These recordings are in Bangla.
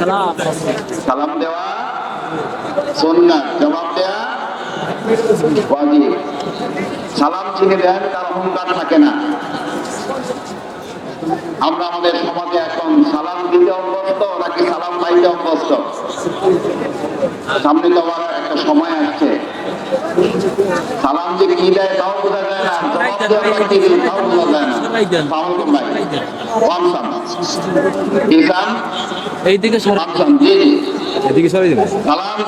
সালাম দেওয়া সন্ন্যাস জবাব দেওয়া সালাম চিনে দেন, তার অহংকার থাকে না। আমরা আমাদের সমাজে এখন সালাম দিতে অভ্যস্ত নাকি সালাম পাইতে অভ্যস্ত? সামনে আমার একটা সময় আসছে। সালাম যে কি দেয় তাও বোঝা যায় না। জবাব কি তাও বোঝা যায় না। সালাম ভাই। ওয়ামসাম ইসান এইদিকে সর ওয়ামসাম জি জি। এদিকে সরাই সালাম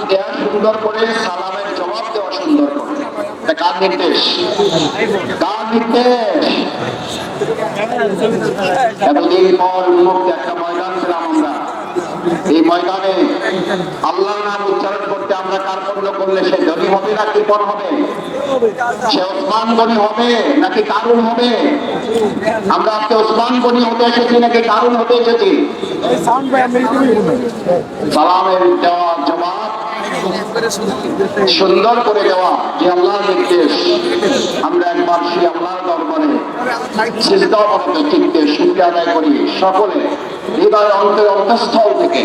সুন্দর করে সালামের জবাব দেওয়া সুন্দর করে। এটা কার নির্দেশ? কার নির্দেশ? এতদিন পর উন্মুক্ত একটা ময়দান ছিলাম আমরা। এই ময়দানে আল্লাহর নাম উচ্চারণ করতে করলে সে হবে না হবে? সে গনি হবে নাকি কারুন হবে? আমরা আজকে গনি হতে এসেছি নাকি কারুন হতে এসেছি? সালামের জবাব, সুন্দর করে দেওয়া, যে আল্লাহ নির্দেশ। আমরা একবার সেই আল্লাহর দরবারে সিজদাবদ্ধ চিত্তে শুক্রিয়া আদায় করি সকলে। হৃদয় অন্তর অন্তঃস্থল থেকে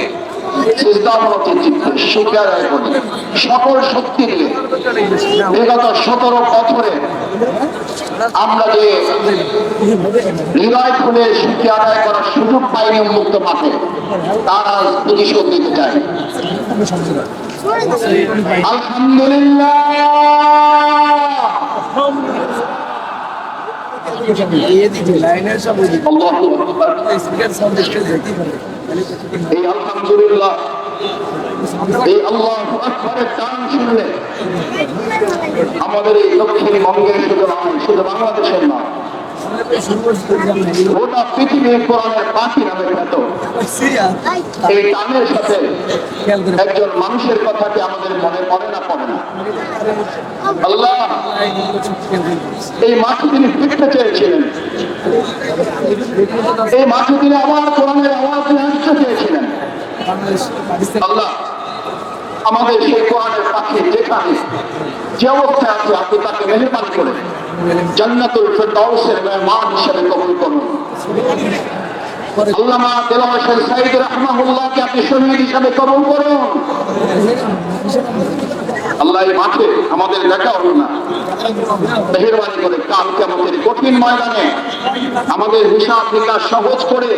সকল শক্তি দিয়ে বিগত সতেরো বছরে আমরা যে হৃদয় খুলে শুক্রিয়া আদায় করার সুযোগ পাইনি উন্মুক্ত মাঠে, তার প্রতিশোধ দিতে চাই। আলহামদুলিল্লাহ লাইনের সব ওইদিকে আল্লাহু আকবার। স্পিকার সাউন্ড একটু যেতেই পারে এই এই টান শুনলে আমাদের এই লক্ষ্মী বঙ্গের শুধু বাংলাদেশের নয় গোটা পৃথিবীর পাখি নামে খ্যাত। এই সাথে একজন মানুষের আমাদের মনে পড়ে না পড়ে না। আল্লাহ, এই মাঠে তিনি ফিরতে চেয়েছিলেন। এই মাঠে তিনি আবার কোরআনের নিয়ে আসতে চেয়েছিলেন। আল্লাহ, আমাদের সেই কোরআনের পাখি যেখানে যে অবস্থায় আছে, আপনি তাকে মেহরবানি করে জান্নাতুল ফেরদাউসের মেহমান হিসেবে কবুল করুন। আল্লামা হোসেন সাইদ রহমাহুল্লাহকে আপনি শহীদ হিসাবে কবুল করুন। আল্লাহ মাঠে আমাদের দেখা হলো না। মেহরবানি করে কঠিন ময়দানে আমাদের হিসাব নিকাশ সহজ করে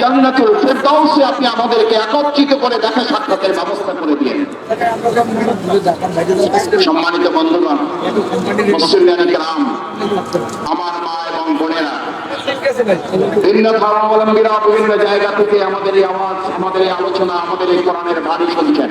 জান্নাতুল ফেরদাউসে আপনি আমাদেরকে একত্রিত করে দেখা সাক্ষাতের ব্যবস্থা করে সম্মানিত বন্ধুগণ গ্রাম আমার মা এবং বোনেরা ধর্মাবলম্বীরা বিভিন্ন জায়গা থেকে আমাদের এই আওয়াজ, আমাদের এই আলোচনা, আমাদের এই কোরআনের ভারী শুনছেন।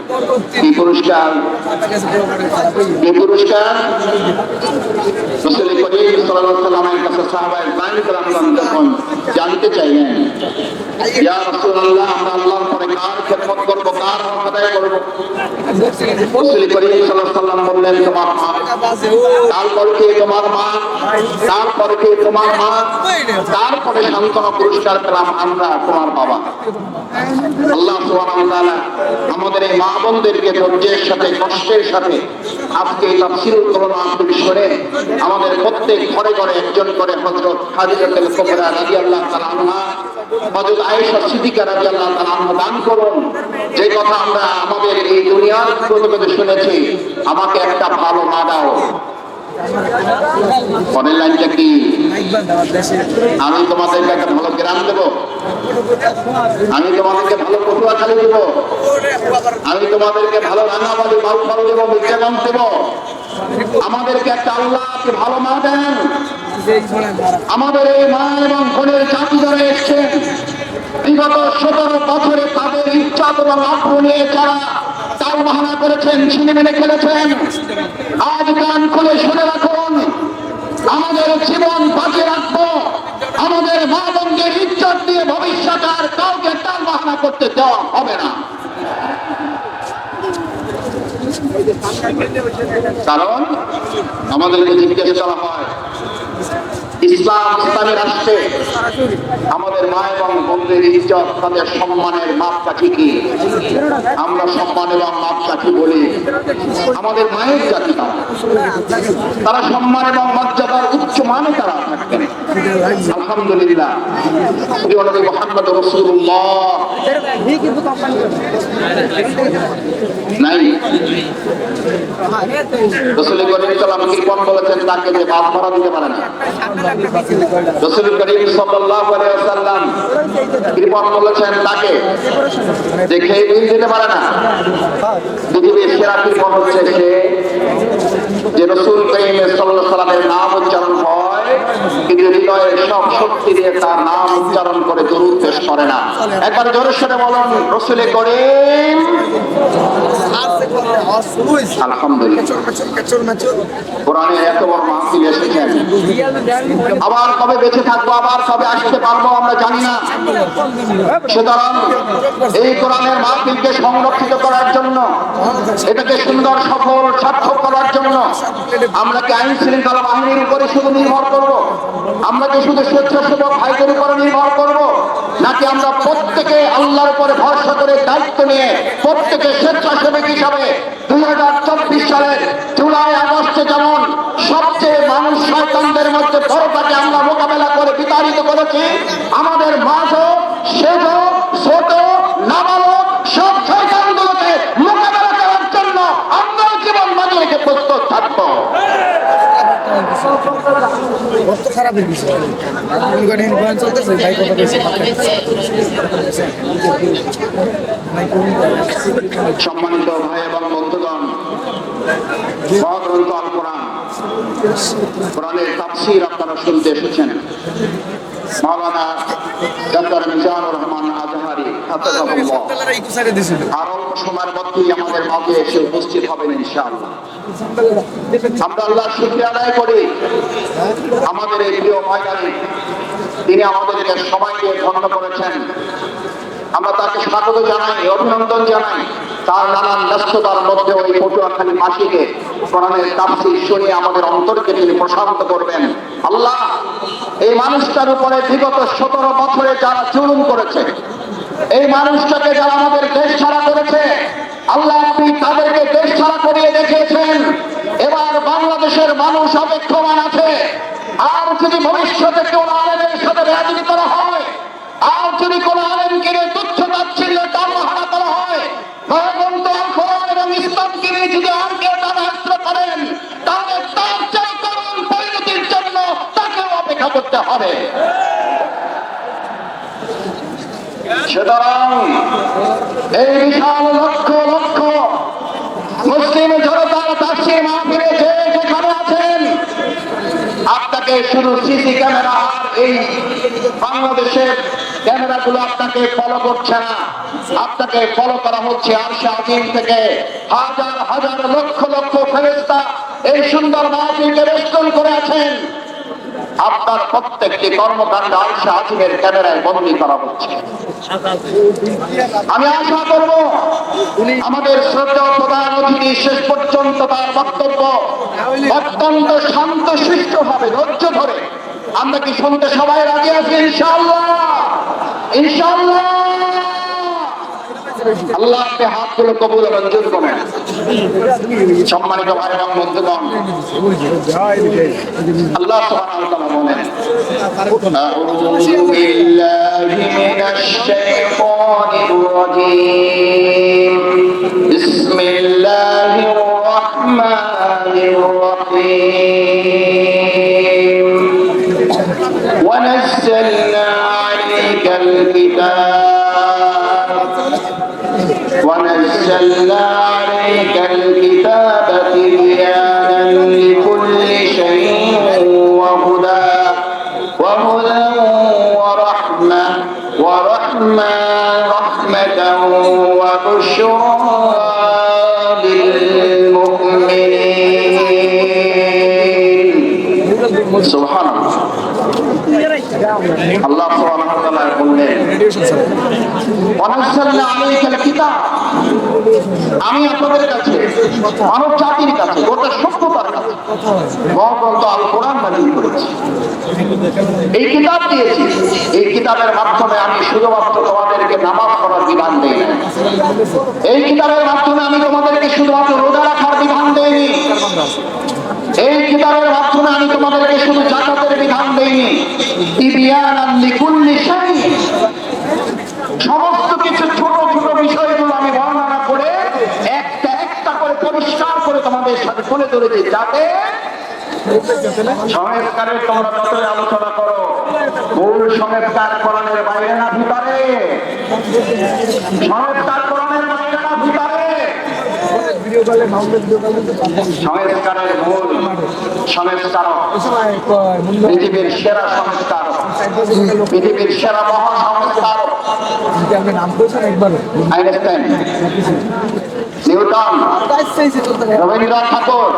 কি পুরস্কার কি পুরস্কার রসুল করিম সাল্লামের কাছে সাহাবায়ে কেরাম যখন জানতে চাইলেন আমরা আল্লাহর পরে কার খেদমত করব, কার আমাদের এই মা বোনদেরকে ধৈর্যের সাথে, কষ্টের সাথে আজকে শুনে আমাদের প্রত্যেক ঘরে ঘরে একজন করে রাদিয়াল্লাহু তাআলা হযরত আয়েশা সিদ্দিকা রাদিয়াল্লাহু তাআলা দান করুন। যে কথা আমরা আমাদের এই দুনিয়ার প্রতিবেদন শুনেছি, আমাকে একটা ভালো মা দাও। পরের লাইনটা কি? আমি তোমাদেরকে একটা ভালো গ্রাম দেবো। আমি তোমাদেরকে ভালো পটুয়াখালী দেব। আমি তোমাদেরকে ভালো রান্নাবাড়ি বাউফল দেবো বিজ্ঞান দেবো। আমাদেরকে একটা আল্লাহকে ভালো মা দেন। আমাদের এই মা এবং বোনের জাতি যারা এসছেন বিগত সতেরো বছরে তাদের ইচ্ছা এবং আগ্রহ নিয়ে যারা তাল বাহানা করেছেন ছিনে মেনে খেলেছেন, আজ গান খুলে শুনে রাখুন আমাদের জীবন বাঁচিয়ে রাখব। আমাদের মা বন্ধের ইজ্জত দিয়ে ভবিষ্যৎ আর কাউকে তার বাহানা করতে দেওয়া হবে না। কারণ আমাদেরকে জিজ্ঞেস করা হয় ইসলাম ইসলামী রাষ্ট্রে আমাদের মা এবং বোনদের ইজ্জত, তাদের সম্মানের মাপকাঠি কি আমরা সম্মান এবং মাপকাঠি বলি? আমাদের মায়ের জাতি তারা। সম্মান এবং মর্যাদার উচ্চ মানে তারা আলহামদুলিল্লাহ। নাই। বলেছেন? তাকে যে বাদ ভাড়া দিতে পারে না। রসুল করিম সাল্লাল্লাহু আলাইহি ওয়াসাল্লাম কৃপণ বলেছেন তাকে যে বিল দিতে পারে না। পৃথিবীর সেরা কৃপণ হচ্ছে সে যে রসুল করিম সাল্লাল্লাহু সাল্লামের নাম উচ্চারণ হয়। আবার কবে বেঁচে থাকব, আবার কবে আসতে পারব আমরা জানি না। সুতরাং এই কোরআনের মাহফিলকে সংরক্ষিত করার জন্য, এটাকে সুন্দর, সফল, সার্থক করার জন্য আমরা কি আইন শৃঙ্খলা বাহিনীর উপরে শুধু নির্ভর করব? আমরা কি শুধু স্বেচ্ছাসেবক ভাইদের উপরে নির্ভর করব, নাকি আমরা প্রত্যেকে আল্লাহর উপরে ভরসা করে দায়িত্ব নিয়ে প্রত্যেকে স্বেচ্ছাসেবক হিসাবে দুই হাজার চব্বিশ সালের জুলাই আগস্টে যেমন সবচেয়ে মানুষ শয়তানদের মধ্যে বড়টাকে আমরা মোকাবেলা করে বিতাড়িত করেছি, আমাদের মাঝও সেজ ছোট, নাবালক, সব শয়তানগুলোকে মোকাবেলা করার জন্য আমরাও জীবন বাজি প্রস্তুত থাকব। কত খারাপ গেছে। গুনগুন গুন চলতেছে, ভাই কথা কইছে সম্মানিত ভাই এবং বন্ধুগণ, মহাগ্রন্থ কোরআন আপনারা শুনতে এসেছেন। মাওলানা ডক্টর মিজানুর রহমান আর অল্প সময়ের মধ্যেই আমাদের মাঝে এসে উপস্থিত হবেন ইনশাআল্লাহ। আমরা আল্লাহ শুক্রিয়া আদায় করি। আমাদের এই প্রিয় ময়দানে তিনি আমাদেরকে ধন্য করেছেন। আমরা তাকে স্বাগত জানাই অভিনন্দন জানাই। তার নানান ব্যস্ততার মধ্যে ওই পটুয়াখালী মাসিকে কোরআনের তাফসির শুনিয়ে আমাদের অন্তরকে তিনি প্রশান্ত করবেন। আল্লাহ এই মানুষটার উপরে বিগত সতেরো বছরে যারা জুলুম করেছে এই মানুষটাকে যারা আমাদের দেশ ছাড়া করেছে, আল্লাহ আপনি তাদেরকে দেশ ছাড়া করিয়ে দেখিয়েছেন। এবার বাংলাদেশের মানুষ অপেক্ষমান আছে। আর যদি ভবিষ্যতে কেউ আলেমের সাথে বেয়াদবি করা হয়, আর যদি কোন আলেমকে নিয়ে তুচ্ছ তাচ্ছিল্য টালমাহারা করা হয় অপেক্ষা করতে হবে। সুতরাং এই বিশাল লক্ষ লক্ষ মুসলিম জনতা তাফসির মাহফিলে যে যেখানে আছেন, আপনাকে শুধু সিসি ক্যামেরা আর এই বাংলাদেশের ক্যামেরাগুলো আপনাকে ফলো করছে না। আপনাকে ফলো করা হচ্ছে আরশে আজিম থেকে হাজার হাজার লক্ষ লক্ষ ফেরেস্তা এই সুন্দর মাহফিলকে বেষ্টন করে আছেন। আপনার প্রত্যেকটি কর্মকাণ্ড আরশে আজিমের ক্যামেরায় বন্দী করা হচ্ছে। আমি আশা করব আমাদের শ্রদ্ধা প্রধান অতিথি শেষ পর্যন্ত তার বক্তব্য অত্যন্ত শান্ত শিষ্ট ভাবে ধৈর্য ধরে। আমরা কি শুনতে সবাই রাজি আছি? ইনশাআল্লাহ! ইনশাআল্লাহ! আল্লাহ আপনি হাতগুলো কবুল এবং মঞ্জুর করেন সম্মানিত ভাই এবং বন্ধুগণ আল্লাহ সুবহানাহু ওয়া তাআলা বলেন أعوذ بالله من الشيطان الرجيم بسم الله الرحمن الرحيم ونزلنا মানব জাতির কাছে, গোটা সভ্যতার কাছে। মহাগ্রন্থ আল কোরআন নাজিল করেছি। এই কিতাব দিয়েছি। এই কিতাবের মাধ্যমে আমি শুধুমাত্র তোমাদেরকে নামাজ পড়ার বিধান দেই এই কিতাবের মাধ্যমে আমি তোমাদেরকে শুধুমাত্র রোজা রাখার বিধান দেইনি এই কিতাবের মাধ্যমে আমি তোমাদেরকে শুধু জাকাতের বিধান দেইনি সমস্ত কিছু ছোট ছোট বিষয়গুলো আমি বর্ণনা করে একটা একটা করে পরিষ্কার করে তোমাদের সাথে তুলে ধরেছি যাতে সংস্কারের তোমরা যতই আলোচনা করো মূল সংস্কার কোরআনের বাইরে না ভিতরে। সংস্কার কোরআনের বাইরে না ভিতরে। সংস্কারের মূল সংস্কারক পৃথিবীর সেরা সংস্কারক পৃথিবীর সেরা মহা সংস্কারক নাম করেছেন একবার আইনস্টাইন। নিউটন, রবীন্দ্রনাথ ঠাকুর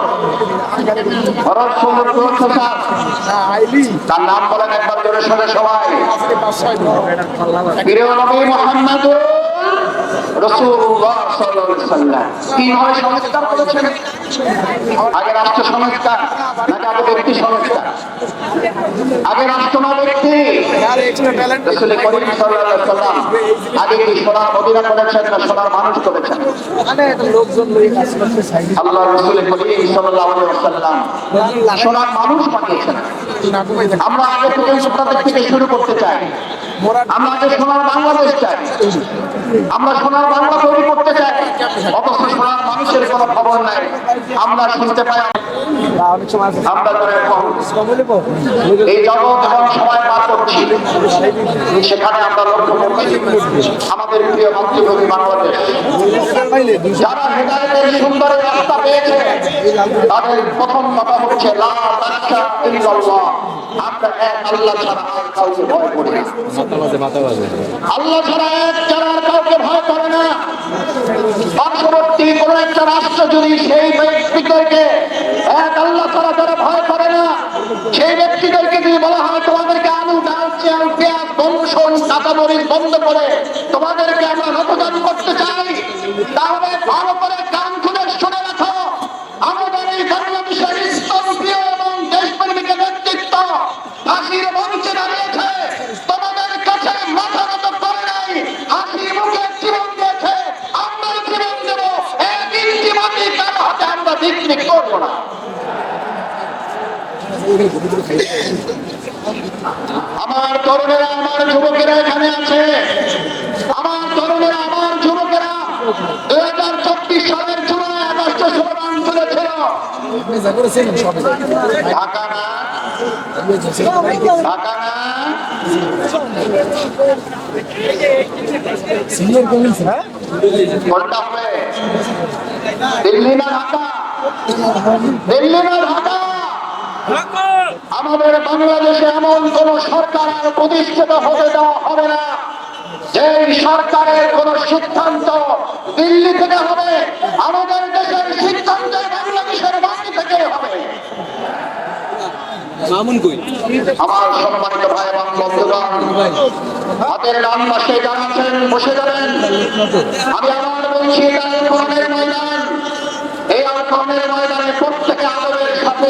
প্রসাদ আইলি তার নাম বলেন একবার জোরে সরে সবাই। প্রিয় নবী মোহাম্মদ রসুল্লাহ সাল্লাম কীভাবে সংস্কার করেছেন? আগে রাষ্ট্র সংস্কার, নাকি আগে ব্যক্তি সংস্কার? আগে রাষ্ট্র না ব্যক্তি? আগে কি সোনার মদিনা করেছেন না সোনার মানুষ করেছেন? আমরা সোনার বাংলা তৈরি করতে চাই। অথচ সোনার মানুষের কোনো খবর নাই। আমরা শুনতে পাই। অনেক সময় আছে আমরা তো এখন কমলে পাবো এই জগৎ এবং সময় পার করছি। সেখানে আমরা লক্ষ্য করছি। আমাদের প্রিয় মাতৃভূমি বাংলাদেশ। যারা হেদায়তের সুন্দর রাস্তা পেয়েছে তাদের প্রথম কথা হচ্ছে লা তাখশা ইল্লাল্লাহ। আমরা এক আল্লাহ ছাড়া আর কাউকে ভয় করি না। মাথা বাজে মাথা বাজে আল্লাহ ছাড়া এক আর কাউকে ভয় করে না পার্শ্ববর্তী কোন একটা রাষ্ট্র যদি সেই ব্যক্তিদেরকে, এক আল্লাহ ছাড়া যারা ভয় করে না, সেই ব্যক্তিদেরকে যদি বলা হয়, তোমাদেরকে আলু, ডাল, চাল, পেঁয়াজ বংশন কাঁচামরিচ বন্ধ করে তোমাদেরকে আমরা রক্তদান করতে চাই, তাহলে ভালো করে কান বিক্রি করব আমার তরুণেরা, আমার যুবকেরা এখানে আছে। আমার তরুণেরা, আমার যুবকেরা, দুই হাজার চব্বিশ সালের জুলাই আগস্ট স্লোগান তুলেছিল। ঢাকা না? ঢাকা না? দিল্লি না ঢাকা? দিল্লি না ঢাকা আমাদের বাংলাদেশে এমন কোন সরকার আর প্রতিষ্ঠিত হতে দেওয়া হবে না। যে সরকারের কোন সিদ্ধান্ত দিল্লি থেকে হবে আমাদের দেশের সিদ্ধান্ত বাংলাদেশের বাড়ি থেকে হবে। আমার সম্মানিত ভাই এবং বন্ধুগণ হাতের ডান পাশে জানাচ্ছেন বসে যাবেন। আমি আবার বলছি আলকরণের ময়দান এই আলকরণের ময়দানে প্রত্যেকে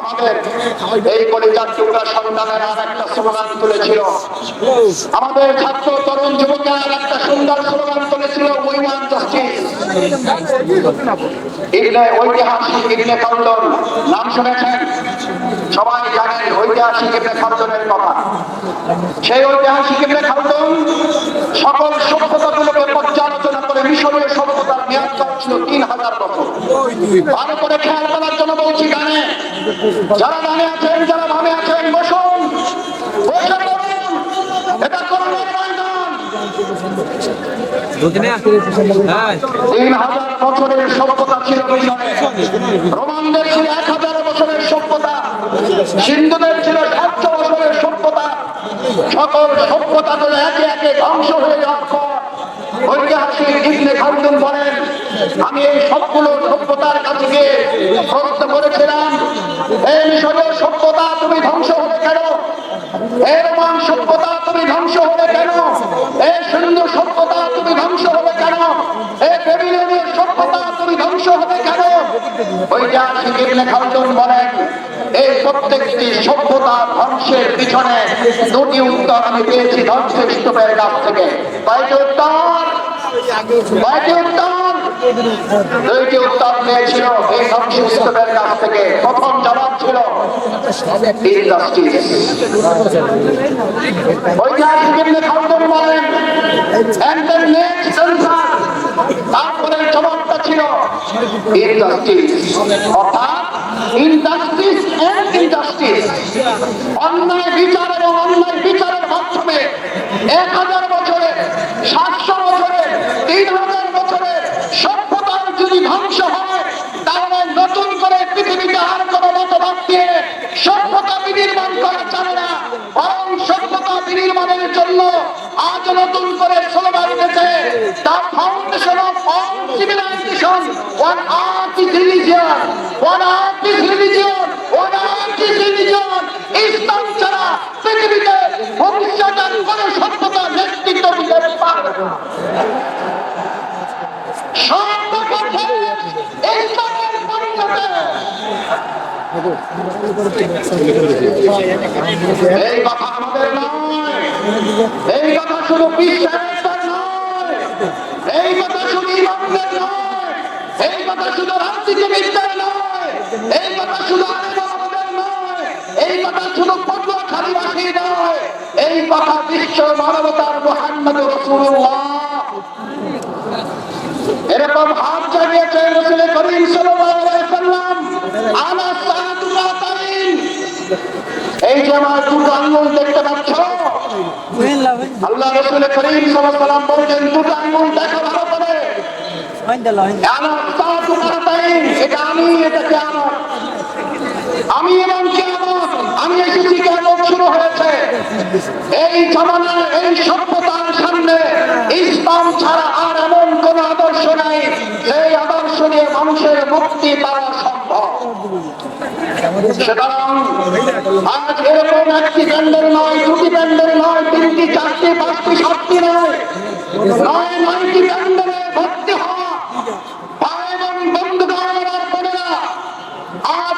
আমাদের এই তুলেছিল। আমাদের ছাত্র তরুণ যুবকের একটা সুন্দর স্লোগান তুলেছিল ঐতিহাসিক নাম শুনেছেন? সবাই জানেন ঐতিহাসিক ইবনে খালদুনের কথা সেই ঐতিহাসিক ইবনে খালদুন সকল সভ্যতাগুলোকে পর্যালোচনা করে মিশরীয় সভ্যতার মেয়াদকাল ছিল তিন হাজার বছর। ভালো করে খেয়াল করার জন্য বলছি গানে যারা গানে আছেন যারা ভাবে আছেন বসুন বসে এটা করোনার ময়দান। বলছি না হ্যাঁ। তিন হাজার বছরের সভ্যতা ছিল রোমানদের ছিল এক হাজার সিন্ধুদের ছিল সাত বছরের সভ্যতা। সকল সভ্যতা তো একে একে ধ্বংস হয়ে পর ঐতিহাসিক ইবনে বলেন, আমি এই সবগুলো সভ্যতার কাছে গিয়ে প্রশ্ন করেছিলাম, এই মিশরের সভ্যতা তুমি ধ্বংস হতে কেন? এই রোমান সভ্যতা তুমি ধ্বংস হবে কেন? এই সিন্ধু সভ্যতা তুমি ধ্বংস হবে কেন? এই বেবিলনের সভ্যতা তুমি ধ্বংস হবে কেন? ঐতিহাসিক ইবনে খালদুন বলেন এই প্রত্যেকটি সভ্যতা ধ্বংসের পিছনে দুটি উত্তর আমি পেয়েছি ধ্বংস স্তূপের কাছ থেকে। কয়টি উত্তর? কয়টি উত্তর? দুইটি উত্তর পেয়েছিল এই স্তূপের কাছ থেকে। প্রথম জবাব ছিল তারপরে জবাবটা ছিল ইনজাস্টিস অর্থাৎ ইনজাস্টিস এন্ড ইনজাস্টিস অন্যায় বিচার এবং অন্যায় বিচারের মাধ্যমে এক হাজার বছরে সাতশো বছরে তিন হাজার বছরে সভ্যতার যদি ধ্বংস হয় তাহলে নতুন করে পৃথিবীতে আর কোনো মতবাদ দিয়ে সভ্যতা বিনির্মাণ করা যাবে না বরং সভ্যতা বিনির্মাণের জন্য আজ নতুন করে স্লোগান উঠেছে। The foundation of all civilization, one art is religion, one art is religion, one art is religion. ইসলাম ছাড়া পৃথিবীতে ভবিষ্যতের কোন সভ্যতা নেতৃত্ব দিতে পারবে না। এই কথা আমাদের নয়। এই কথা শুধু বিশ্বাসের নয়। এই কথা শুধু ইমামদের নয়। এই কথা শুধু রাজনীতিবিদদের নয়। এই কথা শুধু এই কথা শুধু পটুয়াখালীবাসী নয়। এই কথা বিশ্ব মানবতার মোহাম্মদ রসুল্লাহ এরকম হাত জাগিয়েছে রসুল করিম সাল্লাল্লাহু আলাইহি এই যে আমার দুটো আঙ্গুল দেখতে পাচ্ছ? আল্লাহ রসুল করিম সাল্লাল্লাহু আলাইহি সাল্লাম বলছেন দুটো আঙ্গুল দেখো ভালো করে। আমি এটা কিয়ামত। আমি এবং কিয়ামত আমি এসেছি কিয়ামত শুরু হয়েছে। এই জামানার এই সভ্যতার সামনে ইসলাম ছাড়া আর এমন কোন আদর্শ নাই সেই আদর্শ নিয়ে মানুষের মুক্তি পাওয়া সম্ভব। সুতরাং আজ এরকম একটি প্যান্ডেল নয়, দুটি প্যান্ডেল নয়, তিনটি, চারটি, পাঁচটি, সাতটি নয় নয়, নয়টি প্যান্ডেলে ভর্তি হওয়া ভাই এবং বন্ধুগণ আমার বোনেরা আজ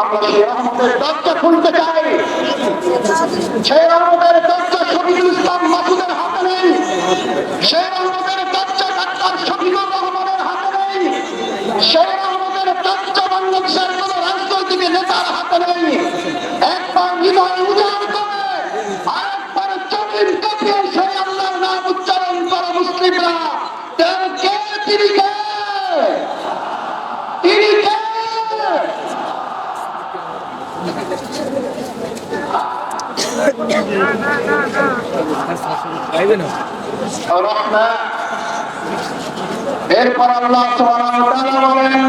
আমরা সেই রহমতের দরজা খুলতে চাই। সেই দরজা শহীদুল ইসলাম মাসুদের হাতে নেই সেই রহমতের দরজা ডাক্তার শফিকুর রহমানের হাতে নেই সেই রহমতের দরজা বাংলাদেশের কোন রাজনৈতিক নেতার হাতে নেই একবার হৃদয় উজাড় করে আরেকবার জমিন কাঁপিয়ে সেই আল্লাহর নাম উচ্চারণ করা মুসলিমরা তেন কে তিনি কে তিনি কে পাইবে না রহমান এরপর আল্লাহ সুবহানাহু ওয়া তাআলা বলেন